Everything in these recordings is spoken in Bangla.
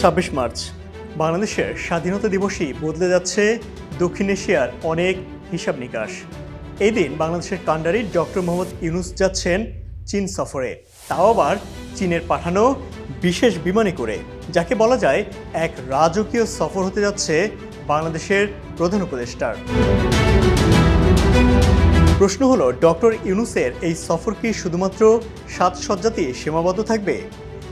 ছাব্বিশ মার্চ। বাংলাদেশের স্বাধীনতা দিবসই বদলে যাচ্ছে দক্ষিণ এশিয়ার অনেক হিসাব নিকাশ। এই দিন বাংলাদেশের কাণ্ডারি ডক্টর মোহাম্মদ ইউনুস যাচ্ছেন চীন সফরে। তাও আবার চীনের পাঠানো বিশেষ বিমানে করে, যাকে বলা যায় এক রাজকীয় সফর হতে যাচ্ছে বাংলাদেশের প্রধান উপদেষ্টার। প্রশ্ন হলো, ডক্টর ইউনুসের এই সফর কি শুধুমাত্র সাত সাজসজ্জাতেই সীমাবদ্ধ থাকবে?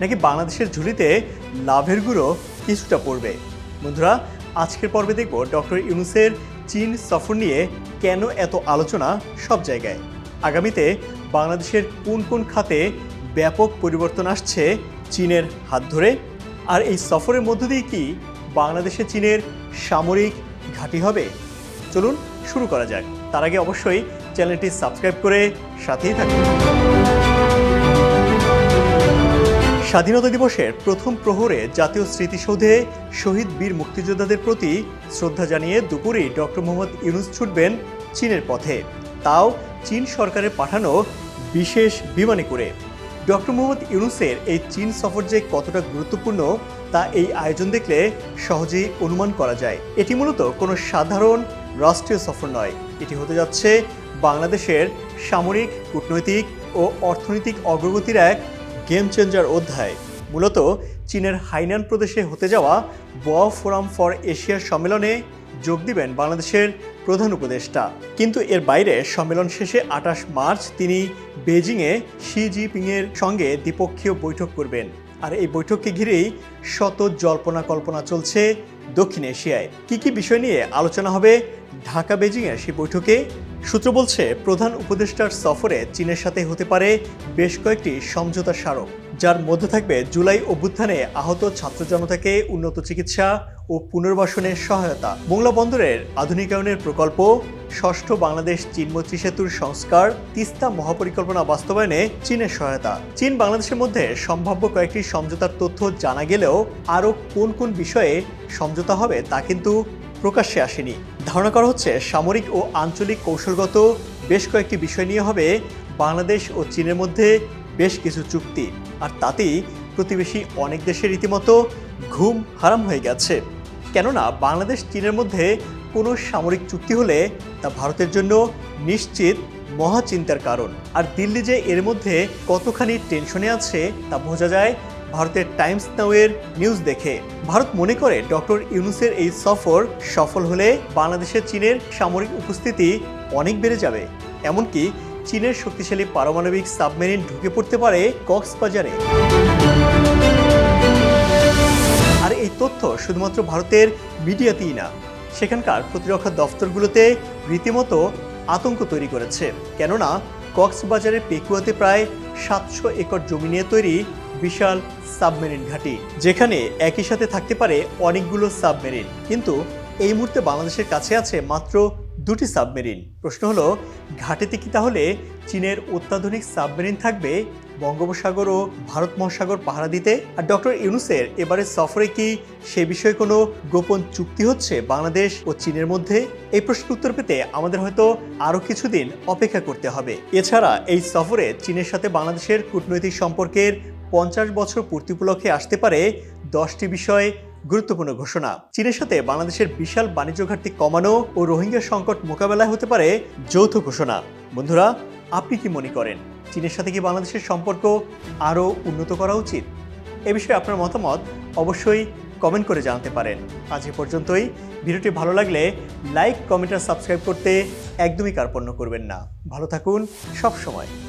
নাকি বাংলাদেশের ঝুলিতে লাভের গুঁড়ো কিছুটা পড়বে? বন্ধুরা, আজকের পর্বে দেখব ডক্টর ইউনুসের চীন সফর নিয়ে কেন এত আলোচনা সব জায়গায়। আগামীতে বাংলাদেশের কোন কোন খাতে ব্যাপক পরিবর্তন আসছে চীনের হাত ধরে? আর এই সফরের মধ্য দিয়ে কি বাংলাদেশে চীনের সামরিক ঘাঁটি হবে? চলুন শুরু করা যাক। তার আগে অবশ্যই চ্যানেলটি সাবস্ক্রাইব করে সাথেই থাকুন। স্বাধীনতা দিবসের প্রথম প্রহরে জাতীয় স্মৃতিসৌধে শহীদ বীর মুক্তিযোদ্ধাদের প্রতি শ্রদ্ধা জানিয়ে দুপুরে ডক্টর মোহাম্মদ ইউনুস ছুটবেন চীনের পথে। তাও চীন সরকারের পাঠানো বিশেষ বিমানে করে। ডক্টর মোহাম্মদ ইউনুসের এই চীন সফর যে কতটা গুরুত্বপূর্ণ তা এই আয়োজন দেখলে সহজেই অনুমান করা যায়। এটি মূলত কোনো সাধারণ রাষ্ট্রীয় সফর নয়। এটি হতে যাচ্ছে বাংলাদেশের সামরিক, কূটনৈতিক ও অর্থনৈতিক অগ্রগতির এক গেম চেঞ্জার অধ্যায়। মূলত চীনের হাইনান প্রদেশে হতে যাওয়া ব ফোরাম ফর এশিয়ার সম্মেলনে যোগ দিবেন বাংলাদেশের প্রধান উপদেষ্টা। কিন্তু এর বাইরে সম্মেলন শেষে আঠাশ মার্চ তিনি বেজিংয়ে শি জিপিংয়ের সঙ্গে দ্বিপক্ষীয় বৈঠক করবেন। আর এই বৈঠককে ঘিরেই শত জল্পনা কল্পনা চলছে দক্ষিণ এশিয়ায়। কি কি বিষয় নিয়ে আলোচনা হবে ঢাকা বেজিংয়ের সেই বৈঠকে সূত্র বলছে, প্রধান উপদেষ্টার সফরে চীনের সাথে হতে পারে বেশ কয়েকটি সমঝোতা স্মারক, যার মধ্যে থাকবে জুলাই অভ্যুত্থানে আহত ছাত্র জনতাকে উন্নত চিকিৎসা ও পুনর্বাসনের সহায়তা। মোংলা বন্দরের আধুনিকায়নের প্রকল্প, ষষ্ঠ বাংলাদেশ চীন মৈত্রী সেতুর সংস্কার, তিস্তা মহাপরিকল্পনা বাস্তবায়নে চীনের সহায়তা। চীন বাংলাদেশের মধ্যে সম্ভাব্য কয়েকটি সমঝোতার তথ্য জানা গেলেও আরও কোন কোন বিষয়ে সমঝোতা হবে তা কিন্তু প্রকাশ্যে আসেনি। ধারণা করা হচ্ছে সামরিক ও আঞ্চলিক কৌশলগত বেশ কয়েকটি বিষয় নিয়ে হবে বাংলাদেশ ও চীনের মধ্যে বেশ কিছু চুক্তি। আর তাতেই প্রতিবেশী অনেক দেশের রীতিমতো ঘুম হারাম হয়ে গেছে। কেননা বাংলাদেশ চীনের মধ্যে কোনো সামরিক চুক্তি হলে তা ভারতের জন্য নিশ্চিত মহাচিন্তার কারণ। আর দিল্লি যে এর মধ্যে কতখানি টেনশনে আছে তা বোঝা যায় ভারতের টাইমস নাওয়ের নিউজ দেখে। ভারত মনে করে ডক্টর ইউনুসের এই সফর সফল হলে বাংলাদেশের চীনের সামরিক উপস্থিতি অনেক বেড়ে যাবে। এমনকি চীনের শক্তিশালী পারমাণবিক সাবমেরিন ঢুকে পড়তে পারে কক্সবাজারে। আর এই তথ্য শুধুমাত্র ভারতের মিডিয়াতেই না, সেখানকার প্রতিরক্ষা দফতরগুলোতে রীতিমতো আতঙ্ক তৈরি করেছে। কেননা, কক্সবাজারের পেকুয়াতে প্রায় সাতশো একর জমি নিয়ে তৈরি বিশাল সাবমেরিন ঘাঁটি, যেখানে একই সাথে থাকতে পারে অনেকগুলো সাবমেরিন। কিন্তু এই মুহূর্তে বাংলাদেশের কাছে আছে মাত্র দুটি সাবমেরিন। প্রশ্ন হলো, ঘাটিতে কি তাহলে চীনের অত্যাধুনিক সাবমেরিন থাকবে বঙ্গোপসাগর ও ভারত মহাসাগর পাহারা দিতে? আর ডক্টর ইউনুসের এবারের সফরে কি সে বিষয়ে কোনো গোপন চুক্তি হচ্ছে বাংলাদেশ ও চীনের মধ্যে? এই প্রশ্নের উত্তর পেতে আমাদের হয়তো আরও কিছুদিন অপেক্ষা করতে হবে। এছাড়া এই সফরে চীনের সাথে বাংলাদেশের কূটনৈতিক সম্পর্কের পঞ্চাশ বছর পূর্তি উপলক্ষে আসতে পারে দশটি বিষয়ে গুরুত্বপূর্ণ ঘোষণা। চীনের সাথে বাংলাদেশের বিশাল বাণিজ্য ঘাটতি কমানো ও রোহিঙ্গা সংকট মোকাবেলায় হতে পারে যৌথ ঘোষণা। বন্ধুরা, আপনি কি মনে করেন, চীনের সাথে কি বাংলাদেশের সম্পর্ক আরও উন্নত করা উচিত? এ বিষয়ে আপনার মতামত অবশ্যই কমেন্ট করে জানাতে পারেন। আজ এ পর্যন্তই। ভিডিওটি ভালো লাগলে লাইক, কমেন্ট আর সাবস্ক্রাইব করতে একদমই কার্পণ্য করবেন না। ভালো থাকুন সব সময়